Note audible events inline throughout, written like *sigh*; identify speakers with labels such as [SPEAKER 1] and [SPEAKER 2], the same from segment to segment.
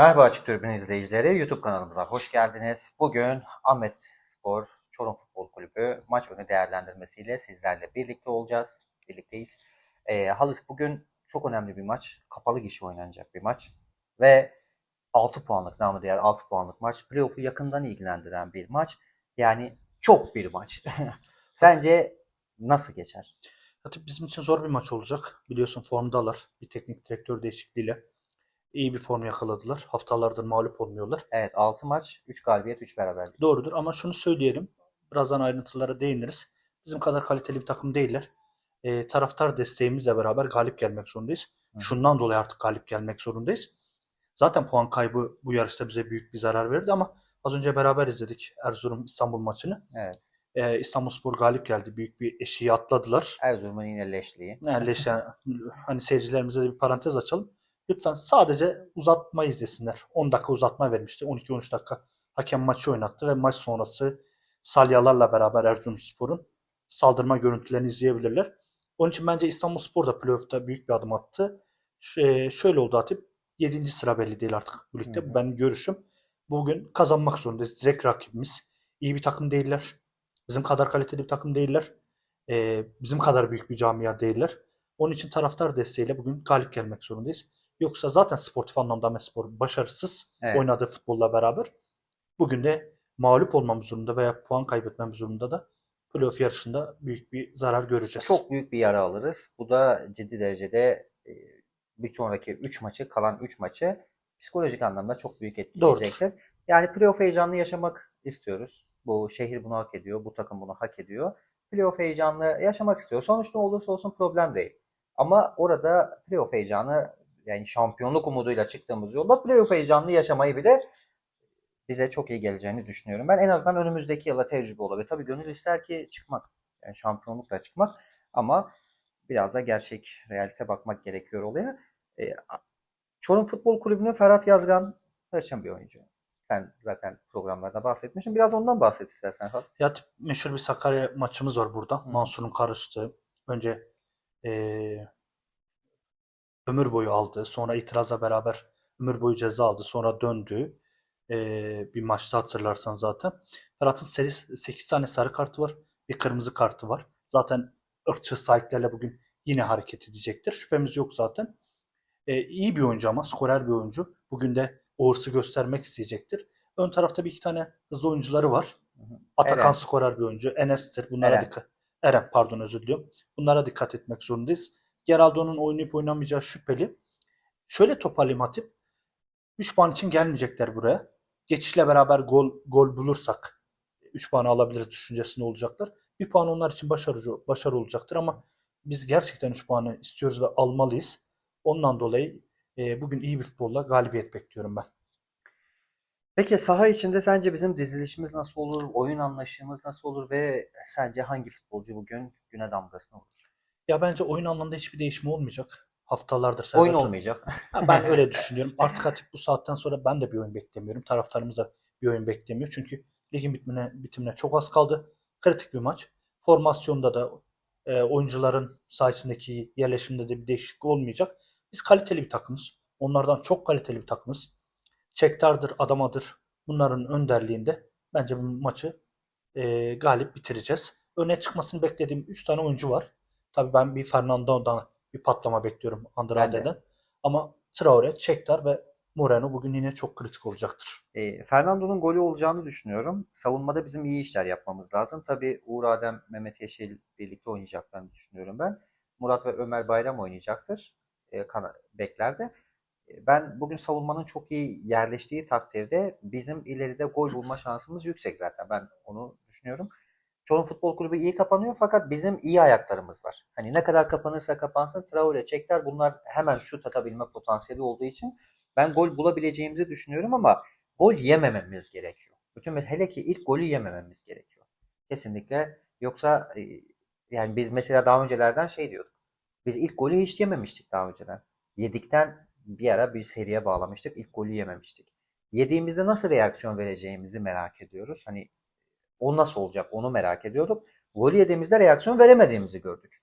[SPEAKER 1] Merhaba Açık Tribün izleyicileri. YouTube kanalımıza hoş geldiniz. Bugün Ahmet Spor Çorum Futbol Kulübü maç önü değerlendirmesiyle sizlerle birlikte olacağız. Birlikteyiz. Ee, Halis bugün çok önemli bir maç. Kapalı gişe oynanacak bir maç. Ve 6 puanlık namı diğer 6 puanlık maç. Playoff'u yakından ilgilendiren bir maç. Yani çok bir maç. *laughs* Sence nasıl geçer?
[SPEAKER 2] Tabii bizim için zor bir maç olacak. Biliyorsun formdalar. Bir teknik direktör değişikliğiyle iyi bir form yakaladılar. Haftalardır mağlup olmuyorlar.
[SPEAKER 1] Evet 6 maç, 3 galibiyet, 3 beraberlik.
[SPEAKER 2] Doğrudur ama şunu söyleyelim. Birazdan ayrıntılara değiniriz. Bizim kadar kaliteli bir takım değiller. Ee, taraftar desteğimizle beraber galip gelmek zorundayız.
[SPEAKER 1] Hı.
[SPEAKER 2] Şundan dolayı artık galip gelmek zorundayız. Zaten puan kaybı bu yarışta bize büyük bir zarar verdi ama az önce beraber izledik Erzurum İstanbul maçını.
[SPEAKER 1] Evet.
[SPEAKER 2] Ee, İstanbulspor galip geldi. Büyük bir eşiği atladılar.
[SPEAKER 1] Erzurum'un yine leşliği.
[SPEAKER 2] Yerleşen *laughs* hani seyircilerimize de bir parantez açalım. Lütfen sadece uzatma izlesinler. 10 dakika uzatma vermişti. 12-13 dakika hakem maçı oynattı ve maç sonrası salyalarla beraber Erzurumspor'un saldırma görüntülerini izleyebilirler. Onun için bence İstanbulspor da playoff'ta büyük bir adım attı. Ş- e, şöyle oldu Hatip. 7. sıra belli değil artık bu ligde.
[SPEAKER 1] Hı hı.
[SPEAKER 2] Bu benim görüşüm. Bugün kazanmak zorundayız. Direkt rakibimiz. İyi bir takım değiller. Bizim kadar kaliteli bir takım değiller. Ee, bizim kadar büyük bir camia değiller. Onun için taraftar desteğiyle bugün galip gelmek zorundayız. Yoksa zaten sportif anlamda Ahmetspor başarısız
[SPEAKER 1] Evet.
[SPEAKER 2] oynadığı futbolla beraber bugün de mağlup olmamız zorunda veya puan kaybetmemiz zorunda da playoff yarışında büyük bir zarar göreceğiz.
[SPEAKER 1] Çok büyük bir yara alırız. Bu da ciddi derecede e, bir sonraki 3 maçı, kalan 3 maçı psikolojik anlamda çok büyük etkileyecektir. Yani playoff heyecanını yaşamak istiyoruz. Bu şehir bunu hak ediyor, bu takım bunu hak ediyor. Playoff heyecanını yaşamak istiyor. Sonuç ne olursa olsun problem değil. Ama orada playoff heyecanı yani şampiyonluk umuduyla çıktığımız yolda playoff heyecanını yaşamayı bile bize çok iyi geleceğini düşünüyorum. Ben en azından önümüzdeki yıla tecrübe olabilir. Tabii gönül ister ki çıkmak. Yani şampiyonlukla çıkmak. Ama biraz da gerçek realite bakmak gerekiyor olaya. E, Çorum Futbol Kulübü'nün Ferhat Yazgan hırçın bir oyuncu. Sen zaten programlarda bahsetmişsin. Biraz ondan bahset istersen. Ferhat.
[SPEAKER 2] Ya meşhur bir Sakarya maçımız var burada.
[SPEAKER 1] Hı.
[SPEAKER 2] Mansur'un karıştığı. Önce eee, ömür boyu aldı. Sonra itirazla beraber ömür boyu ceza aldı. Sonra döndü. Eee, bir maçta hatırlarsan zaten. Ferhat'ın seri 8 tane sarı kartı var. Bir kırmızı kartı var. Zaten ırkçı sahiplerle bugün yine hareket edecektir. Şüphemiz yok zaten. E, iyi bir oyuncu ama skorer bir oyuncu. Bugün de o hırsı göstermek isteyecektir. Ön tarafta bir iki tane hızlı oyuncuları var. Atakan
[SPEAKER 1] Eren.
[SPEAKER 2] skorer bir oyuncu. Enes'tir. Bunlara
[SPEAKER 1] Eren.
[SPEAKER 2] dikkat. Eren pardon özür diliyorum. Bunlara dikkat etmek zorundayız. Geraldo'nun oynayıp oynamayacağı şüpheli. Şöyle toparlayayım Hatip. 3 puan için gelmeyecekler buraya. Geçişle beraber gol gol bulursak 3 puanı alabiliriz düşüncesinde olacaklar. Bir puan onlar için başarı, başarı olacaktır ama biz gerçekten 3 puanı istiyoruz ve almalıyız. Ondan dolayı e, bugün iyi bir futbolla galibiyet bekliyorum ben.
[SPEAKER 1] Peki saha içinde sence bizim dizilişimiz nasıl olur? Oyun anlaşımız nasıl olur? Ve sence hangi futbolcu bugün güne damgasını vurur?
[SPEAKER 2] Ya bence oyun anlamında hiçbir değişme olmayacak. Haftalardır
[SPEAKER 1] Oyun
[SPEAKER 2] Serhat-
[SPEAKER 1] olmayacak.
[SPEAKER 2] Ha, Ben *laughs* öyle düşünüyorum. Artık Hatip bu saatten sonra ben de bir oyun beklemiyorum. Taraftarımız da bir oyun beklemiyor. Çünkü ligin bitimine, bitimine çok az kaldı. Kritik bir maç. Formasyonda da e, oyuncuların saha içindeki yerleşimde de bir değişiklik olmayacak. Biz kaliteli bir takımız. Onlardan çok kaliteli bir takımız. Çektar'dır, Adamadır. Bunların önderliğinde bence bu maçı e, galip bitireceğiz. Öne çıkmasını beklediğim 3 tane oyuncu var. Tabii ben bir Fernando'dan bir patlama bekliyorum Andrade'den. Ama Traore, Çektar ve Moreno bugün yine çok kritik olacaktır.
[SPEAKER 1] E, Fernando'nun golü olacağını düşünüyorum. Savunmada bizim iyi işler yapmamız lazım. Tabii Uğur Adem, Mehmet Yeşil birlikte oynayacaklarını düşünüyorum ben. Murat ve Ömer Bayram oynayacaktır. E, beklerde. E, Ben bugün savunmanın çok iyi yerleştiği takdirde bizim ileride gol bulma şansımız yüksek zaten. Ben onu düşünüyorum. Çorum Futbol Kulübü iyi kapanıyor fakat bizim iyi ayaklarımız var. Hani ne kadar kapanırsa kapansın Traore, Çekler bunlar hemen şut atabilme potansiyeli olduğu için ben gol bulabileceğimizi düşünüyorum ama gol yemememiz gerekiyor. Bütün hele ki ilk golü yemememiz gerekiyor. Kesinlikle. Yoksa e, yani biz mesela daha öncelerden şey diyorduk. Biz ilk golü hiç yememiştik daha önceden. Yedikten bir ara bir seriye bağlamıştık. İlk golü yememiştik. Yediğimizde nasıl reaksiyon vereceğimizi merak ediyoruz. Hani o nasıl olacak onu merak ediyorduk. Golü yediğimizde reaksiyon veremediğimizi gördük.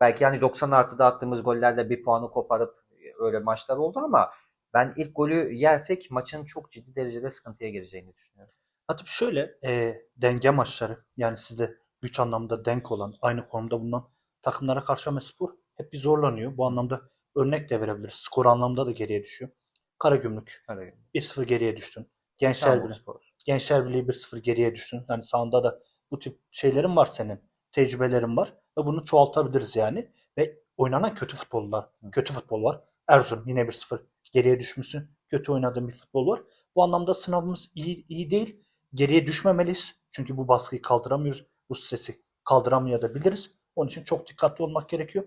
[SPEAKER 1] Belki hani 90 artıda attığımız gollerle bir puanı koparıp öyle maçlar oldu ama Ben ilk golü yersek maçın çok ciddi derecede sıkıntıya gireceğini düşünüyorum.
[SPEAKER 2] Hatip şöyle e, denge maçları yani sizde güç anlamda denk olan aynı konumda bulunan takımlara karşı Ahmetspor hep bir zorlanıyor. Bu anlamda örnek de verebiliriz. Skor anlamda da geriye düşüyor. Karagümrük
[SPEAKER 1] Karagümrük.
[SPEAKER 2] 1-0 geriye düştün. Gençler Birliği,
[SPEAKER 1] İstanbulspor.
[SPEAKER 2] Gençler Birliği 1-0 geriye düştün. Yani sahanda da bu tip şeylerin var senin. Tecrübelerin var ve bunu çoğaltabiliriz yani. Ve oynanan kötü futbollar, kötü futbol var. Erzurum yine 1-0 geriye düşmüşsün. Kötü oynadığın bir futbol var. Bu anlamda sınavımız iyi, iyi değil. Geriye düşmemeliyiz. Çünkü bu baskıyı kaldıramıyoruz. Bu stresi kaldıramayabiliriz. Onun için çok dikkatli olmak gerekiyor.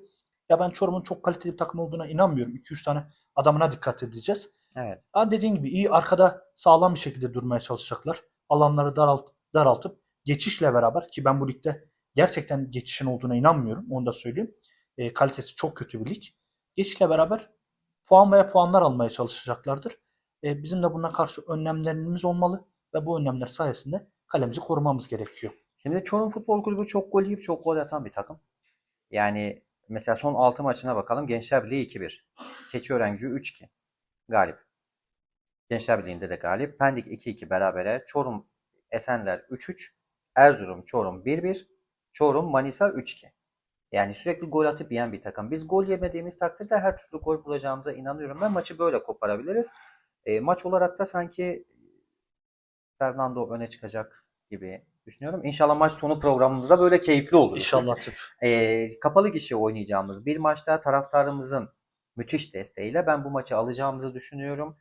[SPEAKER 2] Ya ben Çorum'un çok kaliteli bir takım olduğuna inanmıyorum. 2-3 tane adamına dikkat edeceğiz.
[SPEAKER 1] Evet.
[SPEAKER 2] Ha dediğin gibi iyi arkada sağlam bir şekilde durmaya çalışacaklar. Alanları daralt, daraltıp geçişle beraber ki ben bu ligde gerçekten geçişin olduğuna inanmıyorum. Onu da söyleyeyim. E, kalitesi çok kötü bir lig. Geçişle beraber puan veya puanlar almaya çalışacaklardır. E, bizim de buna karşı önlemlerimiz olmalı ve bu önlemler sayesinde kalemizi korumamız gerekiyor.
[SPEAKER 1] Şimdi Çorum Futbol Kulübü çok gol yiyip çok gol atan bir takım. Yani mesela son 6 maçına bakalım. Gençler Birliği 2-1. Keçiören Gücü 3-2. Galip. Gençler Birliği'nde de galip. Pendik 2-2 berabere. Çorum Esenler 3-3. Erzurum Çorum 1-1. Çorum Manisa 3-2. Yani sürekli gol atıp yiyen bir takım. Biz gol yemediğimiz takdirde her türlü gol bulacağımıza inanıyorum. Ben maçı böyle koparabiliriz. E, maç olarak da sanki Fernando öne çıkacak gibi düşünüyorum. İnşallah maç sonu programımızda böyle keyifli olur.
[SPEAKER 2] İnşallah.
[SPEAKER 1] E, kapalı gişe oynayacağımız bir maçta taraftarımızın müthiş desteğiyle ben bu maçı alacağımızı düşünüyorum.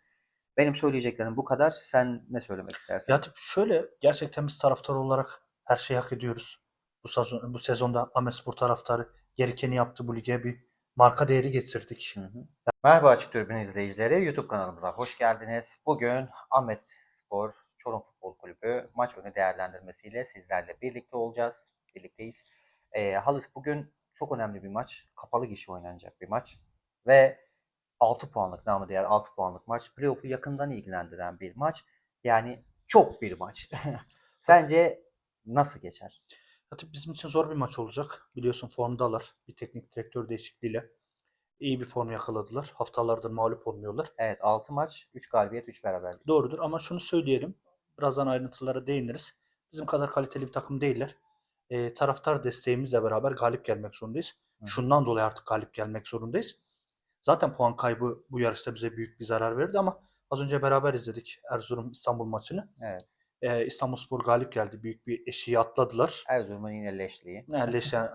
[SPEAKER 1] Benim söyleyeceklerim bu kadar. Sen ne söylemek istersin?
[SPEAKER 2] Ya şöyle gerçekten biz taraftar olarak her şeyi hak ediyoruz. Bu sezon, bu sezonda Ahmetspor taraftarı gerekeni yaptı bu lige bir marka değeri getirdik.
[SPEAKER 1] Hı hı. Merhaba Açık Tribün izleyicileri. YouTube kanalımıza hoş geldiniz. Bugün Ahmet Spor Çorum Futbol Kulübü maç önü değerlendirmesiyle sizlerle birlikte olacağız. Birlikteyiz. Ee, Halis bugün çok önemli bir maç. Kapalı gişe oynanacak bir maç. Ve 6 puanlık namı diğer 6 puanlık maç. Playoff'u yakından ilgilendiren bir maç. Yani çok bir maç. *laughs* Sence nasıl geçer?
[SPEAKER 2] Tabii bizim için zor bir maç olacak. Biliyorsun formdalar. Bir teknik direktör değişikliğiyle iyi bir form yakaladılar. Haftalardır mağlup olmuyorlar.
[SPEAKER 1] Evet 6 maç, 3 galibiyet, 3 beraberlik.
[SPEAKER 2] Doğrudur ama şunu söyleyelim. Birazdan ayrıntılara değiniriz. Bizim kadar kaliteli bir takım değiller. Ee, taraftar desteğimizle beraber galip gelmek zorundayız.
[SPEAKER 1] Hı.
[SPEAKER 2] Şundan dolayı artık galip gelmek zorundayız. Zaten puan kaybı bu yarışta bize büyük bir zarar verdi ama az önce beraber izledik Erzurum İstanbul maçını.
[SPEAKER 1] Evet.
[SPEAKER 2] Ee, İstanbulspor galip geldi. Büyük bir eşiği atladılar.
[SPEAKER 1] Erzurum'un yine leşliği.
[SPEAKER 2] Neredeyse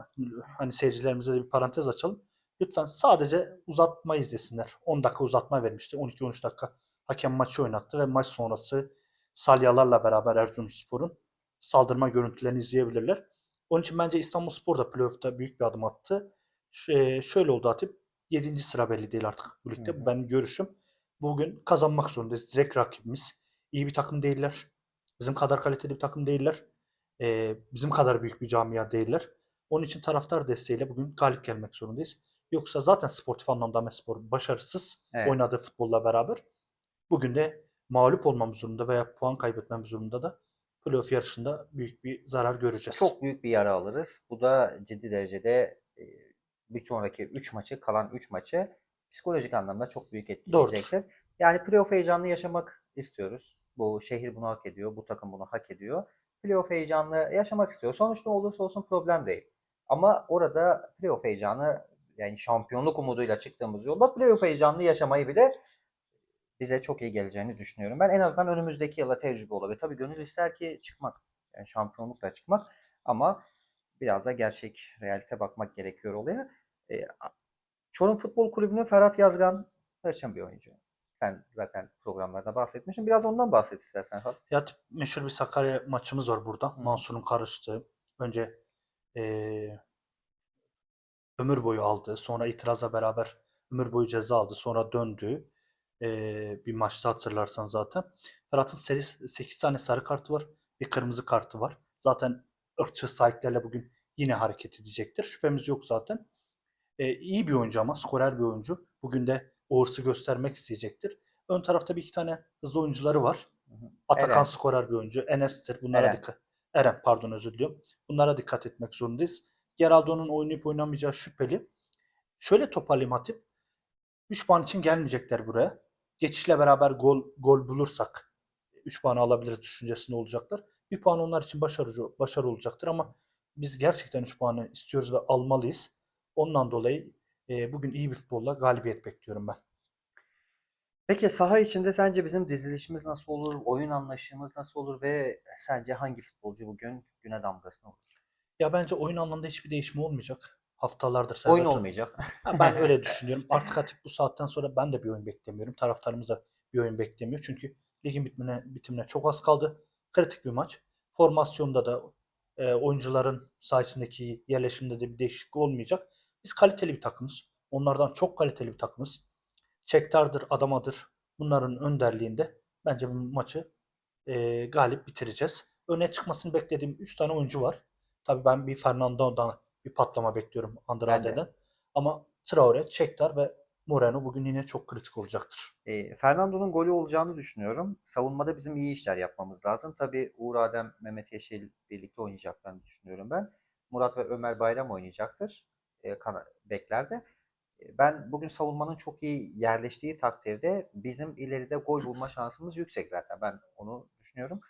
[SPEAKER 2] hani seyircilerimize de bir parantez açalım. Lütfen sadece uzatma izlesinler. 10 dakika uzatma vermişti. 12-13 dakika hakem maçı oynattı ve maç sonrası salyalarla beraber Erzurumspor'un saldırma görüntülerini izleyebilirler. Onun için bence İstanbulspor da playoff'ta büyük bir adım attı. Ş- e, şöyle oldu Atip. 7. sıra belli değil artık bu ligde.
[SPEAKER 1] Hı
[SPEAKER 2] benim görüşüm. Bugün kazanmak zorundayız. Direkt rakibimiz. İyi bir takım değiller. Bizim kadar kaliteli bir takım değiller. Ee, bizim kadar büyük bir camia değiller. Onun için taraftar desteğiyle bugün galip gelmek zorundayız. Yoksa zaten sportif anlamda Ahmetspor başarısız
[SPEAKER 1] Evet.
[SPEAKER 2] oynadığı futbolla beraber bugün de mağlup olmamız zorunda veya puan kaybetmemiz zorunda da playoff yarışında büyük bir zarar göreceğiz.
[SPEAKER 1] Çok büyük bir yara alırız. Bu da ciddi derecede bir sonraki 3 maçı, kalan 3 maçı psikolojik anlamda çok büyük etkileyecektir. Yani playoff heyecanını yaşamak istiyoruz. Bu şehir bunu hak ediyor, bu takım bunu hak ediyor. Playoff heyecanını yaşamak istiyor. Sonuç ne olursa olsun problem değil. Ama orada playoff heyecanı yani şampiyonluk umuduyla çıktığımız yolda playoff heyecanını yaşamayı bile bize çok iyi geleceğini düşünüyorum. Ben en azından önümüzdeki yıla tecrübe olabilir. Tabii gönül ister ki çıkmak. Yani şampiyonlukla çıkmak. Ama biraz da gerçek realite bakmak gerekiyor olaya. E, Çorum Futbol Kulübü'nün Ferhat Yazgan hırçın bir oyuncu. Sen zaten programlarda bahsetmişsin. Biraz ondan bahset istersen.
[SPEAKER 2] Ya meşhur bir Sakarya maçımız var burada. Mansur'un karıştığı. Önce eee, ömür boyu aldı. Sonra itirazla beraber ömür boyu ceza aldı. Sonra döndü. Eee, bir maçta hatırlarsan zaten. Ferhat'ın seri 8 tane sarı kartı var. Bir kırmızı kartı var. Zaten ırkçı sahiplerle bugün yine hareket edecektir. Şüphemiz yok zaten. E, iyi bir oyuncu ama skorer bir oyuncu. Bugün de o hırsı göstermek isteyecektir. Ön tarafta bir iki tane hızlı oyuncuları var. Atakan
[SPEAKER 1] Eren.
[SPEAKER 2] skorer bir oyuncu. Enes'tir. Bunlara
[SPEAKER 1] Eren.
[SPEAKER 2] dikkat. Eren pardon özür diliyorum. Bunlara dikkat etmek zorundayız. Geraldo'nun oynayıp oynamayacağı şüpheli. Şöyle toparlayayım Hatip. 3 puan için gelmeyecekler buraya. geçişle beraber gol gol bulursak 3 puanı alabiliriz düşüncesinde olacaklar. Bir puan onlar için başarı, başarı olacaktır ama biz gerçekten 3 puanı istiyoruz ve almalıyız. Ondan dolayı e, bugün iyi bir futbolla galibiyet bekliyorum ben.
[SPEAKER 1] Peki saha içinde sence bizim dizilişimiz nasıl olur, oyun anlayışımız nasıl olur ve sence hangi futbolcu bugün güne damgasını vurur?
[SPEAKER 2] Ya bence oyun anlamında hiçbir değişme olmayacak. Haftalardır
[SPEAKER 1] Oyun
[SPEAKER 2] Serhat
[SPEAKER 1] olmayacak.
[SPEAKER 2] Ben öyle *laughs* düşünüyorum. Artık Hatip bu saatten sonra ben de bir oyun beklemiyorum. Taraftarımız da bir oyun beklemiyor. Çünkü ligin bitmine, bitimine çok az kaldı. Kritik bir maç. Formasyonda da e, oyuncuların saha içindeki yerleşimde de bir değişiklik olmayacak. Biz kaliteli bir takımız. Onlardan çok kaliteli bir takımız. Çektar'dır, Adamadır. Bunların önderliğinde bence bu maçı e, galip bitireceğiz. Öne çıkmasını beklediğim 3 tane oyuncu var. Tabii ben bir Fernando'dan bir patlama bekliyorum Andrade'den. Ama Traore, Çektar ve Moreno bugün yine çok kritik olacaktır.
[SPEAKER 1] E, Fernando'nun golü olacağını düşünüyorum. Savunmada bizim iyi işler yapmamız lazım. Tabii Uğur Adem, Mehmet Yeşil birlikte oynayacaklarını düşünüyorum ben. Murat ve Ömer Bayram oynayacaktır e, beklerde. E, Ben bugün savunmanın çok iyi yerleştiği takdirde bizim ileride gol bulma şansımız yüksek zaten. Ben onu düşünüyorum.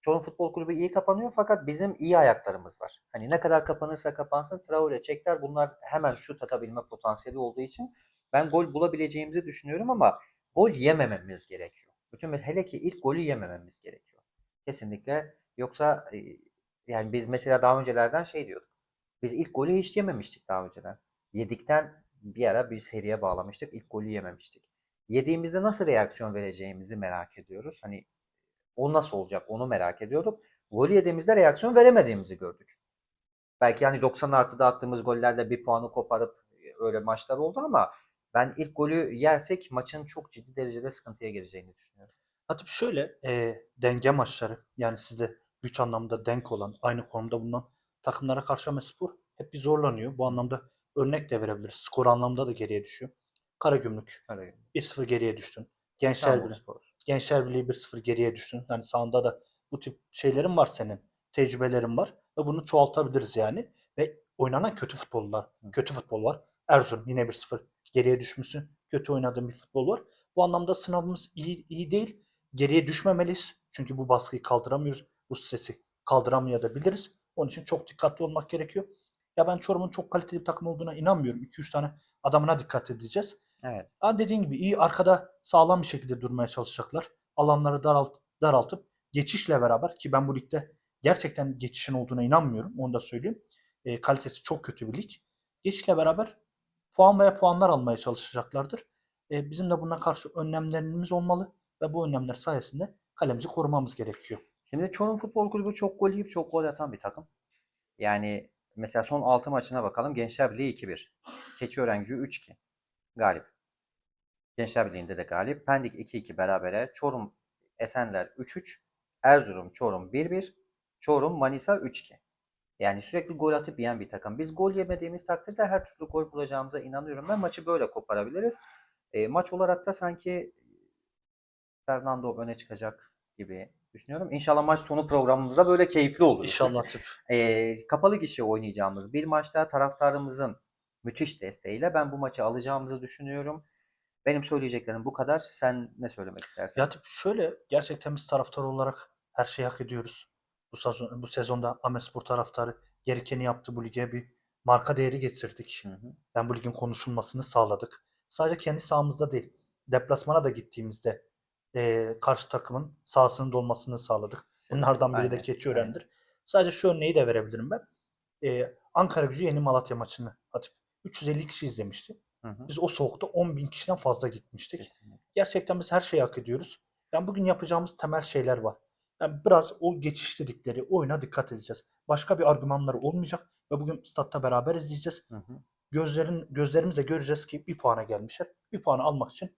[SPEAKER 1] Çorum Futbol Kulübü iyi kapanıyor fakat bizim iyi ayaklarımız var. Hani ne kadar kapanırsa kapansın Traore, Çekler bunlar hemen şut atabilme potansiyeli olduğu için ben gol bulabileceğimizi düşünüyorum ama gol yemememiz gerekiyor. Bütün hele ki ilk golü yemememiz gerekiyor. Kesinlikle yoksa e, yani biz mesela daha öncelerden şey diyorduk. Biz ilk golü hiç yememiştik daha önceden. Yedikten bir ara bir seriye bağlamıştık. İlk golü yememiştik. Yediğimizde nasıl reaksiyon vereceğimizi merak ediyoruz. Hani o nasıl olacak onu merak ediyorduk. Golü yediğimizde reaksiyon veremediğimizi gördük. Belki hani 90 artıda attığımız gollerle bir puanı koparıp e, öyle maçlar oldu ama ben ilk golü yersek maçın çok ciddi derecede sıkıntıya gireceğini düşünüyorum.
[SPEAKER 2] Hatip şöyle e, denge maçları yani sizde güç anlamda denk olan aynı konumda bulunan takımlara karşı Spor hep bir zorlanıyor. Bu anlamda örnek de verebiliriz. Skor anlamda da geriye düşüyor. Karagümrük
[SPEAKER 1] Öyle.
[SPEAKER 2] 1-0 geriye düştün. Gençler Birliği. Gençler Birliği 1-0 geriye düştün. Yani sahanda da bu tip şeylerin var senin. Tecrübelerin var ve bunu çoğaltabiliriz yani. Ve oynanan kötü futbollar,
[SPEAKER 1] Hı.
[SPEAKER 2] kötü futbol var. Erzurum yine 1-0 geriye düşmüşsün. Kötü oynadığın bir futbol var. Bu anlamda sınavımız iyi, iyi değil. Geriye düşmemeliyiz. Çünkü bu baskıyı kaldıramıyoruz. Bu stresi kaldıramayabiliriz. Onun için çok dikkatli olmak gerekiyor. Ya ben Çorum'un çok kaliteli bir takım olduğuna inanmıyorum. 2-3 tane adamına dikkat edeceğiz.
[SPEAKER 1] Evet.
[SPEAKER 2] Ha dediğin gibi iyi arkada sağlam bir şekilde durmaya çalışacaklar. Alanları daralt, daraltıp geçişle beraber ki ben bu ligde gerçekten geçişin olduğuna inanmıyorum. Onu da söyleyeyim. E, kalitesi çok kötü bir lig. Geçişle beraber puan veya puanlar almaya çalışacaklardır. E, bizim de buna karşı önlemlerimiz olmalı ve bu önlemler sayesinde kalemizi korumamız gerekiyor.
[SPEAKER 1] Şimdi Çorum Futbol Kulübü çok gol yiyip çok gol atan bir takım. Yani mesela son 6 maçına bakalım. Gençler Birliği 2-1. Keçiören Gücü 3-2. Galip. Gençler Birliği'nde de galip. Pendik 2-2 berabere. Çorum Esenler 3-3. Erzurum Çorum 1-1. Çorum Manisa 3-2. Yani sürekli gol atıp yiyen bir takım. Biz gol yemediğimiz takdirde her türlü gol bulacağımıza inanıyorum ben. Maçı böyle koparabiliriz. E, maç olarak da sanki Fernando öne çıkacak gibi düşünüyorum. İnşallah maç sonu programımızda böyle keyifli olur.
[SPEAKER 2] İnşallah tıp. *laughs*
[SPEAKER 1] E, kapalı gişe oynayacağımız bir maçta taraftarımızın müthiş desteğiyle ben bu maçı alacağımızı düşünüyorum. Benim söyleyeceklerim bu kadar. Sen ne söylemek istersin?
[SPEAKER 2] Ya tip şöyle gerçekten biz taraftar olarak her şeyi hak ediyoruz. Bu sezon, bu sezonda Ahmetspor taraftarı gerekeni yaptı bu lige bir marka değeri getirdik.
[SPEAKER 1] Hı hı.
[SPEAKER 2] Ben bu ligin konuşulmasını sağladık. Sadece kendi sahamızda değil, deplasmana da gittiğimizde eee, karşı takımın sahasının dolmasını sağladık. Bunlardan biri de
[SPEAKER 1] Aynen,
[SPEAKER 2] Keçiören'dir. Sadece şu örneği de verebilirim ben. Eee, Ankara Gücü Yeni Malatya maçını atıp 350 kişi izlemişti.
[SPEAKER 1] Hı hı.
[SPEAKER 2] Biz o soğukta 10 bin kişiden fazla gitmiştik.
[SPEAKER 1] Kesinlikle.
[SPEAKER 2] Gerçekten biz her şeyi hak ediyoruz. Yani bugün yapacağımız temel şeyler var. Yani biraz o geçiş dedikleri oyuna dikkat edeceğiz. Başka bir argümanları olmayacak ve bugün statta beraber izleyeceğiz.
[SPEAKER 1] Hı hı.
[SPEAKER 2] Gözlerin gözlerimizle göreceğiz ki bir puana gelmişler. Bir puanı almak için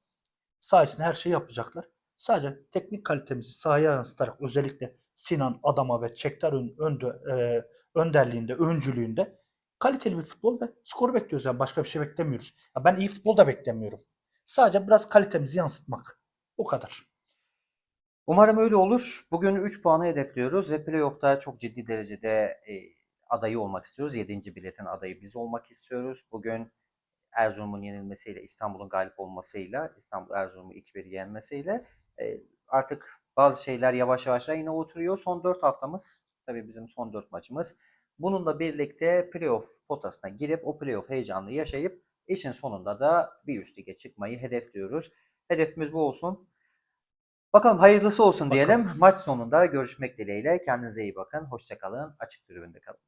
[SPEAKER 2] saha içinde her şeyi yapacaklar. Sadece teknik kalitemizi sahaya yansıtarak özellikle Sinan, Adama ve Çektar ön, e, önderliğinde, öncülüğünde kaliteli bir futbol ve skoru bekliyoruz. Yani başka bir şey beklemiyoruz. Ya ben iyi futbol da beklemiyorum. Sadece biraz kalitemizi yansıtmak. O kadar.
[SPEAKER 1] Umarım öyle olur. Bugün 3 puanı hedefliyoruz ve playoff'ta çok ciddi derecede e, adayı olmak istiyoruz. 7. biletin adayı biz olmak istiyoruz. Bugün Erzurum'un yenilmesiyle, İstanbul'un galip olmasıyla, İstanbul Erzurum'u 2-1 yenmesiyle artık bazı şeyler yavaş yavaş yine oturuyor. Son 4 haftamız, tabii bizim son 4 maçımız. Bununla birlikte playoff potasına girip o playoff heyecanını yaşayıp işin sonunda da bir üst lige çıkmayı hedefliyoruz. Hedefimiz bu olsun. Bakalım hayırlısı olsun
[SPEAKER 2] Bakalım.
[SPEAKER 1] diyelim. Maç sonunda görüşmek dileğiyle. Kendinize iyi bakın. Hoşçakalın. Açık tribünde kalın.